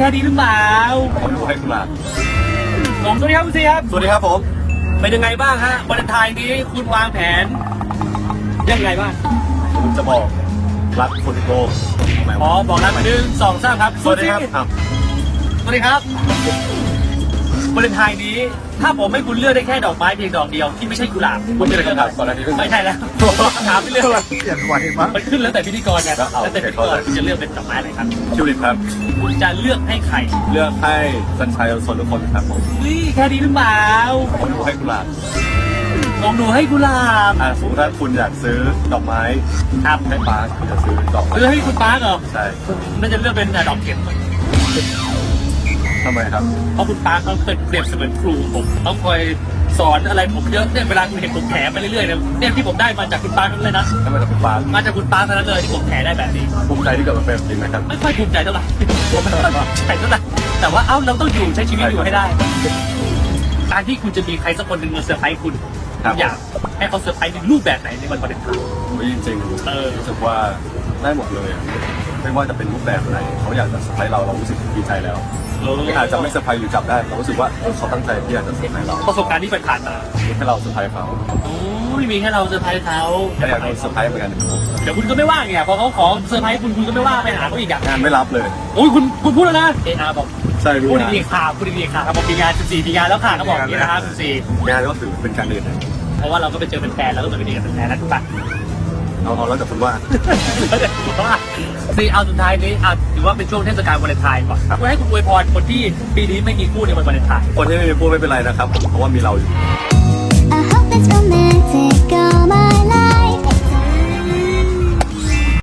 แค่นี้หรือเปล่าผมดูให้คุณมาผมสวัสดีครับคุณซีครับ สวัสดีครับผม เป็นยังไงบ้างฮะวันไทายนี้คุณวางแผน ยังไงบ้าง ผมจะบอกรักคนโลกทำไมอ๋อวะบอกแล้วหนึ่งสองสามครับ สวัสดีครับอ้าวสวัสดีครับ วันไทายนี้ ถ้าผมให้คุณเลือกได้แค่ดอกไม้เพียงดอกเดียวที่ไม่ใช่กุหลาบคุณจะได้คำถามก่อนหน้านี้ด้วยไม่ใช่แล้วถามไปเรื่องเปลี่ยนไหวมั้งมันขึ้นแล้วแต่พิธีกรไงแล้วเอาแล้วแต่พิธีกรคุณจะเลือกเป็นดอกไม้อะไรครับทิวลิปครับ คุณจะเลือกให้ใครเลือกให้สัญชัยสนทุกคนครับผมนี่แค่นี้หรือเปล่าผมดูให้คุณมาของหนูให้กุหลาบอ่าสมมติถ้าคุณอยากซื้อดอกไม้ครับให้ป้าคุณจะซื้อดอกไม้เลือกให้คุณป้าเหรอใช่ น่าจะเลือกเป็นดอกเข็ม ทำไมครับ เพราะคุณป้าเขาเคยเปรียบเสมือนครูผมเขาคอยสอนอะไรผมเยอะเนี่ยเวลาคุณเห็นผมแผลไปเรื่อยๆเนี่ยเนี่ยที่ผมได้มาจากคุณป้าทั้งนั้นเลยนะทำไมต้องเป็นป้ามาจากคุณป้าทั้งนั้นเลยที่ผมแผลได้แบบนี้ ภูมิใจที่เกิดมาเป็นแบบนี้ไหมครับ ไม่ค่อยภูมิใจเท่าไหร่ผมไม่ค่อยภูมิใจเท่าไหร่แต่ว่าเอ้าเราต้องอยู่ใช้ชีวิตอยู่ให้ได้ การที่คุณจะมีใครสักคนหนึ่งมาเซอร์ไพรส์คุณครับ อยากให้เขาเซอร์ไพรส์ในรูปแบบไหนในวันวาเลนไทน์ผมจริงเออ ๆรู้สึกว่าได้หมดเลยอะไม่ว่าจะเป็นรูปแบบไหนเขาอยากจะเซอร์ไพรส์เราเรารู้สึกดีใจแล้วเอออาจจะไม่เซอร์ไพรส์หรือจับได้เรารู้สึกว่าเออเขาตั้งใจที่อยากจะเซอร์ไพรส์เราประสบการณ์ที่ผ่านมาให้เราเซอร์ไพรส์เขาโอ้ยมีแค่เราเซอร์ไพรส์เขาถ้าอยากโดนเซอร์ไพรส์เหมือนกันเดี๋ยวคุณก็ไม่ว่างไงพอเขาขอเซอร์ไพรส์คุณคุณก็ไม่ว่างไปหาเขาอีกอะงานไม่รับเลยโอ้ยคุณคุณพูดแล้วนะเออาบอกใช่รู้พูดงานดีๆค่ะพูดดีๆค่ะครับผมมีงาน14มีงานแล้วค่ะเขาบอกอย่างนี้นะครับ14งานก็ถือเป็นการเดินเพราะว่าเราก็ไปเจอเป็นแฟนแล้วก็เหมือนเป็นเด็กเป็นแฟนนะถูกปะ เอาเอาแล้วแต่คุณว่าซีเอาสุดท้ายนี้อะถือว่าเป็นช่วงเทศกาลวาเลนไทน์ก่อนครับ ให้คุณอวยพรคนที่ปีนี้ไม่มีคู่ในวันวาเลนไทน์คนที่ไม่มีพูดไม่เป็นไรนะครับ เพราะว่ามีเราอยู่ I hope it's romantic all my life.